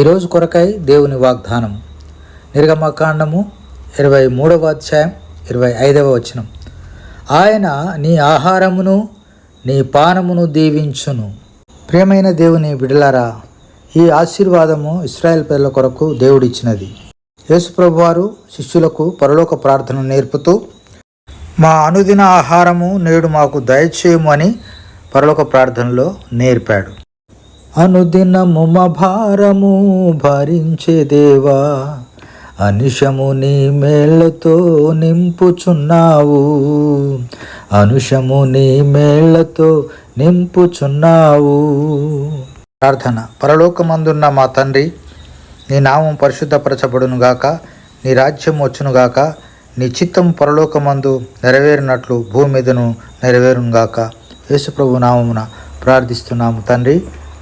ఈరోజు కొరకై దేవుని వాగ్దానం. నిర్గమకాండము ఇరవై మూడవ అధ్యాయం ఇరవై ఐదవ వచనం. ఆయన నీ ఆహారమును నీ పానమును దీవించును. ప్రియమైన దేవుని బిడలారా ఈ ఆశీర్వాదము ఇస్రాయల్ పిల్లల కొరకు దేవుడిచ్చినది. యేసుప్రభు వారు శిష్యులకు పరలోక ప్రార్థన నేర్పుతూ మా అనుదిన ఆహారము నేడు మాకు దయచేయము అని పరలోక ప్రార్థనలో నేర్పాడు. అనుదినము మా భారము భరించే దేవా అనుషము నీ మేళ్ళతో నింపుచున్నావు. అనుషము నీ మేళ్ళతో నింపుచున్నావు. ప్రార్థన. పరలోకమందున్న మా తండ్రి నీ నామం పరిశుద్ధపరచబడును గాక నీ రాజ్యం వచ్చును గాక నీ చిత్తం పరలోకమందు నెరవేరినట్లు భూమి మీదను నెరవేరును గాక. యేసుప్రభు నామమున ప్రార్థిస్తున్నాము తండ్రి.